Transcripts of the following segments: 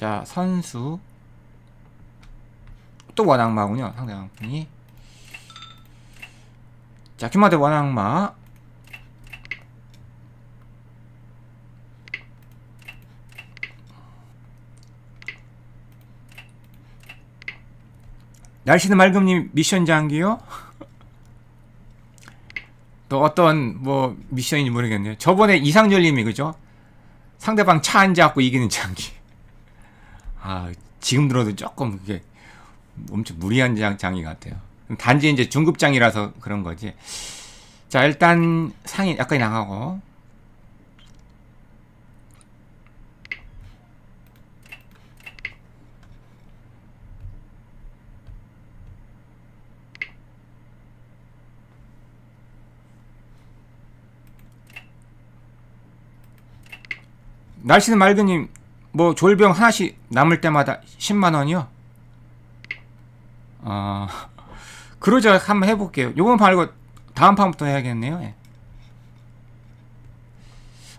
자, 선수. 또 원악마군요. 상대방분이. 자, 규마 대 원악마. 날씨는 맑음님 미션 장기요? 또 어떤 뭐 미션인지 모르겠네요. 저번에 이상열님이 그죠? 상대방 차 안 잡고 이기는 장기. 아 지금 들어도 조금 그게 엄청 무리한 장, 장이 같아요. 단지 이제 중급장이라서 그런 거지. 자 일단 상이 약간 나가고 날씨는 맑으님 뭐 졸병 하나씩 남을 때마다 10만 원이요? 어 그러자 한번 해볼게요. 요번 말고 다음 판부터 해야겠네요. 예.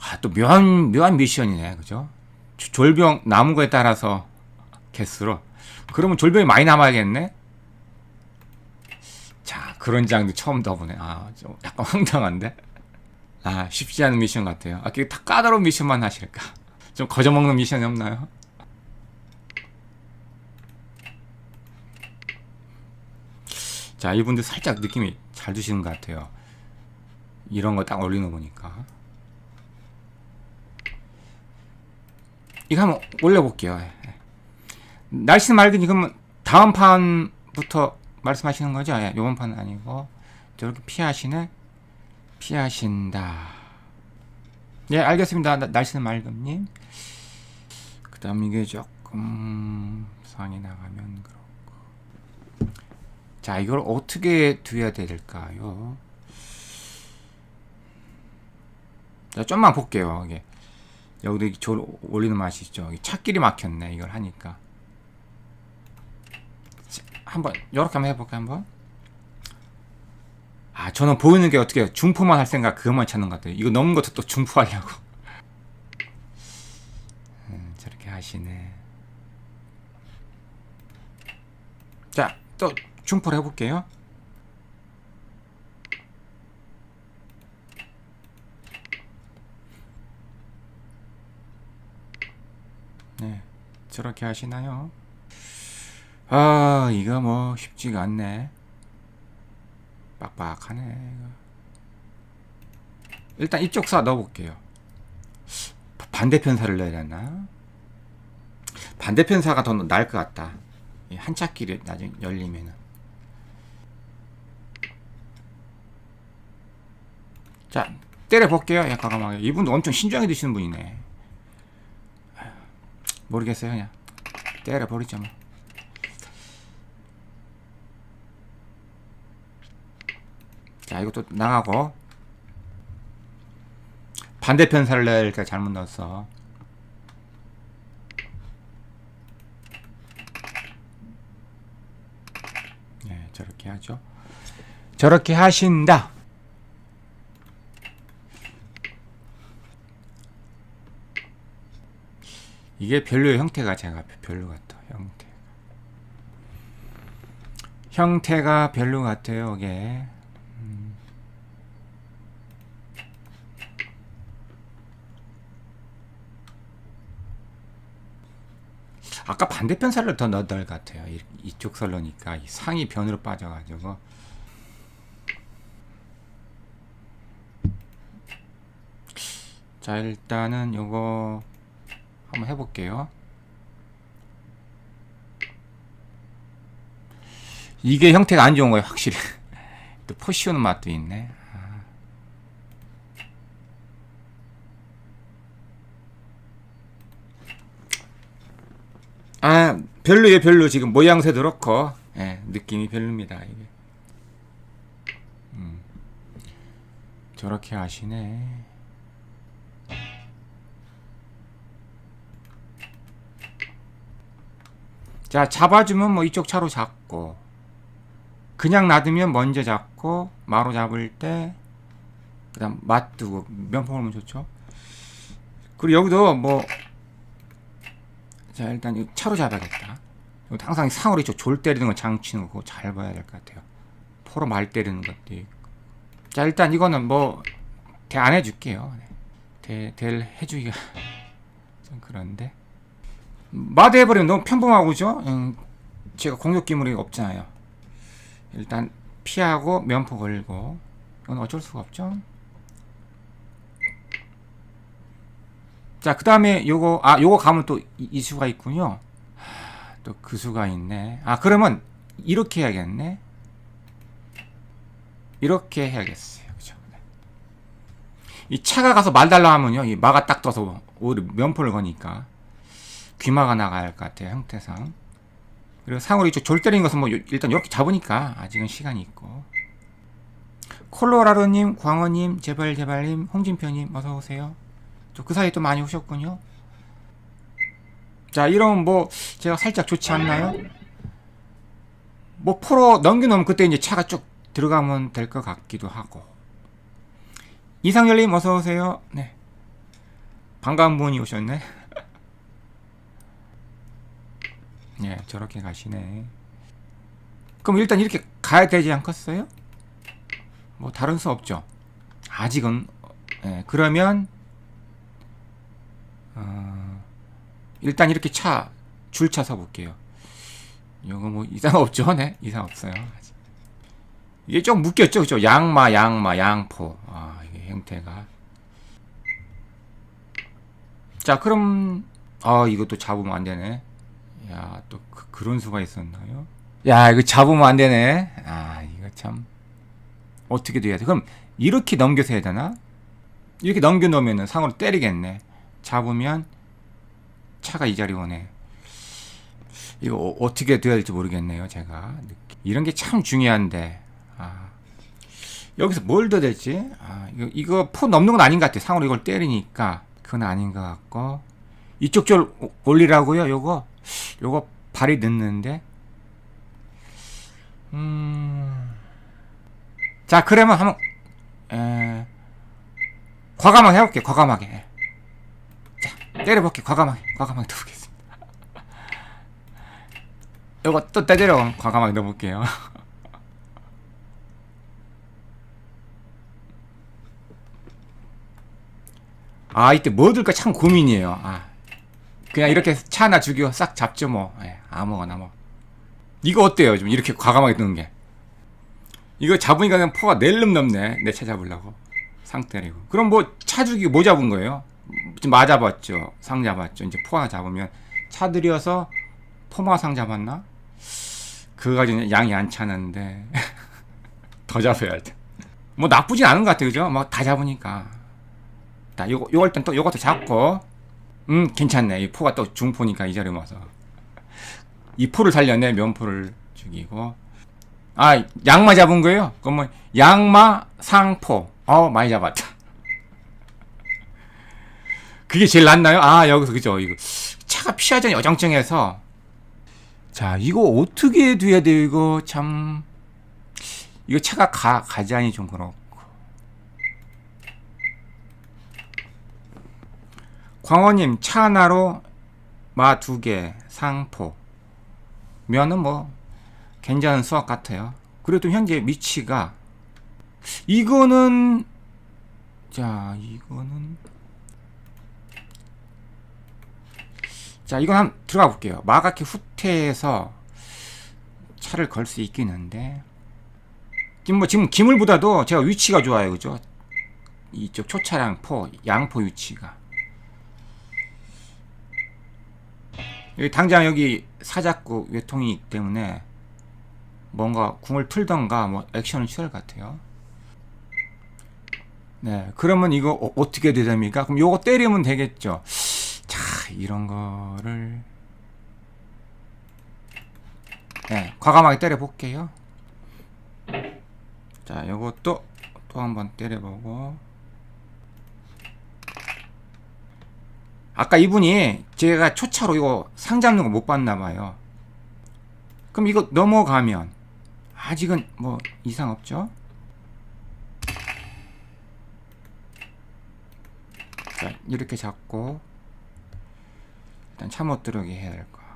아 또 묘한 묘한 미션이네, 그죠? 조- 졸병 남은 거에 따라서 개수로 그러면 졸병이 많이 남아야겠네. 자 그런 장도 처음 더보네. 아 좀 약간 황당한데. 아 쉽지 않은 미션 같아요. 아, 그게 다 까다로운 미션만 하실까? 좀 거저먹는 미션이 없나요? 자 이분들 살짝 느낌이 잘 두시는 것 같아요. 이런 거 딱 올리는 거 보니까. 이거 한번 올려볼게요. 예. 날씨는 맑으니 그러면 다음 판부터 말씀하시는 거죠? 예, 요번 판은 아니고 저렇게 피하시네. 피하신다. 예, 알겠습니다. 나- 날씨는 맑음님. 그 다음 이게 조금 상이 나가면 그렇고. 자, 이걸 어떻게 두야 될까요? 자, 좀만 볼게요. 이게. 여기도 이졸 올리는 맛이 있죠. 찾길이 막혔네. 이걸 하니까. 자, 한번, 요렇게 한번 해볼까요? 한번? 아, 저는 보이는 게 어떻게 중포만 할 생각 그것만 찾는 것 같아요. 이거 넘은 것도 또 중포하려고. 음, 저렇게 하시네. 자, 또 중포를 해볼게요. 네, 저렇게 하시나요? 아, 이거 뭐 쉽지가 않네. 빡빡하네. 일단 이쪽 사 넣어볼게요. 바- 반대편 사를 넣어야 되나? 반대편 사가 더 나을 것 같다. 이 한차길이 나중에 열리면은. 자, 때려볼게요. 야, 과감하게. 이분도 엄청 신중하게 드시는 분이네. 모르겠어요, 그냥. 때려버리죠, 뭐. 자, 이것도 나가고. 반대편 살래니까 잘못 넣었어. 네, 저렇게 하죠. 저렇게 하신다. 이게 별로의 형태가 제가 별로 같아. 형태. 형태가 별로 같아요, 이게. 아까 반대편 살을 더 넣을 것 같아요. 이, 이쪽 살로니까 이 상이 변으로 빠져가지고. 자 일단은 요거 한번 해볼게요. 이게 형태가 안 좋은 거예요, 확실히. 또 포시오는 맛도 있네. 아 별로예요 별로 지금 모양새도 그렇고 예, 느낌이 별로입니다 이게. 음, 저렇게 하시네. 자 잡아주면 뭐 이쪽 차로 잡고 그냥 놔두면 먼저 잡고 마로 잡을 때 그다음 맞두고 명품을 하면 좋죠? 그리고 여기도 뭐 자 일단 이 차로 잡아야겠다. 항상 상으로 이쪽 졸 때리는 거 장치는 거 그거 잘 봐야 될 것 같아요. 포로 말 때리는 것도 있고. 자 일단 이거는 뭐 대 안 해줄게요. 네. 대 대를 해주기가 좀 그런데 마드 해버리면 너무 평범하고 죠. 음, 제가 공격 기물이 없잖아요. 일단 피하고 면포 걸고 이건 어쩔 수가 없죠. 자, 그 다음에 요거, 아, 요거 가면 또 이 수가 있군요. 또 그 수가 있네. 아, 그러면 이렇게 해야겠네. 이렇게 해야겠어요. 그죠? 네. 이 차가 가서 말 달라 하면요. 이 마가 딱 떠서 오히려 면포를 거니까 귀마가 할것 같아요. 형태상. 그리고 상으로 이쪽 졸 때리는 것은 뭐 요- 일단 이렇게 잡으니까 아직은 시간이 있고. 콜로라도님, 광어님, 제발 제발님, 홍진표님 어서 오세요. 또그 사이에 또 많이 오셨군요. 자, 이러면 뭐 제가 살짝 좋지 않나요? 뭐 포로 넘겨놓으면 그때 이제 차가 쭉 들어가면 될 것 같기도 하고. 이상열님 어서 오세요. 네. 반가운 분이 오셨네. 예, 저렇게 가시네. 그럼 일단 이렇게 가야 되지 않겠어요? 뭐 다른 수 없죠. 아직은 예, 그러면 어, 일단 이렇게 차 줄차 서 볼게요. 이거 뭐 이상 없죠, 네? 이상 없어요. 이게 좀 묶였죠, 그죠? 양마, 양마, 양포. 아, 이게 형태가. 자, 그럼 아, 이것도 잡으면 안 되네. 야, 또 그, 런 수가 있었나요? 야, 이거 잡으면 안 되네. 아, 이거 참 어떻게 돼야 돼? 그럼 이렇게 넘겨서 해야 되나? 이렇게 넘겨 놓으면은 상으로 때리겠네. 잡으면 차가 이 자리 오네. 이거 어, 어떻게 돼야 될지 모르겠네요, 제가. 이런 게 참 중요한데. 아. 여기서 뭘 더 될지? 아, 이거, 이거 포 넘는 건 아닌 것 같아. 상으로 이걸 때리니까. 그건 아닌 것 같고. 이쪽 줄 오- 올리라고요, 요거? 요거 발이 늦는데. 음. 자, 그러면 한번, 에, 과감하게 해볼게, 과감하게. 자, 때려볼게, 과감하게, 과감하게 넣어보겠습니다. 요거 또 때려, 과감하게 넣어볼게요. 아, 이때 뭐 들까 참 고민이에요. 아, 그냥 이렇게 차 하나 죽이고 싹 잡죠, 뭐. 예, 아무거나 뭐. 이거 어때요? 좀 이렇게 과감하게 뜨는 게. 이거 잡으니까 그냥 포가 낼름 넘네. 내 차 잡으려고. 상 때리고. 그럼 뭐 차 죽이고 뭐 잡은 거예요? 잡았죠. 상 잡았죠. 이제 포 하나 잡으면 차 들여서 포마상 잡았나? 그거 가지고 양이 안 차는데 더 잡아야 돼. 뭐 나쁘진 않은 것 같아요, 그죠? 막 다 잡으니까. 자, 요거 요거 일단 또 요것도 잡고, 음 괜찮네. 이 포가 또 중포니까 이 자리 와서 이 포를 살렸네. 면포를 죽이고. 아, 양마 잡은 거예요? 그러면 양마 상포. 어, 많이 잡았다. 그게 제일 낫나요? 아, 여기서 그죠? 이거 차가 피하자니 어정쩡해서 자, 이거 어떻게 돼야 돼요? 이거 참 이거 차가 가 가자니 좀 그렇고. 광호님 차 하나로 마 두 개 상포 면은 뭐 괜찮은 수학 같아요. 그래도 현재 위치가 이거는 자 이거는 자 이건 한번 들어가 볼게요. 마가키 후퇴해서 차를 걸 수 있긴 한데 지금 뭐 지금 기물보다도 제가 위치가 좋아요, 그죠? 이쪽 초차량 포 양포 위치가 여기 당장 여기 사작구 외통이기 때문에 뭔가 궁을 틀던가 뭐 액션을 취할 것 같아요. 네, 그러면 이거 어, 떻게 되답니까? 그럼 요거 때리면 되겠죠. 자, 이런 거를 네, 과감하게 때려 볼게요. 자, 요것도 또 한번 때려보고 아까 이분이 제가 초차로 이거 상 잡는 거 못 봤나 봐요. 그럼 이거 넘어가면 아직은 뭐 이상 없죠? 자, 이렇게 잡고 일단 차 못 들어오게 해야 될 거. 같고.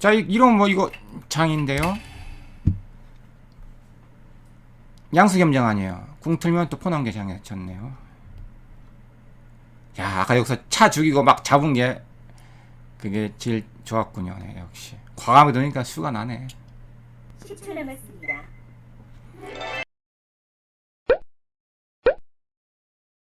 자, 이- 이런 뭐 이거 장인데요. 양수 겸정 아니에요. 궁 틀면 또 포나온 게 장에 졌네요. 야, 아까 여기서 차 죽이고 막 잡은 게 그게 제일 좋았군요. 네, 역시 과감히 도니까 수가 나네. 10초 남았습니다.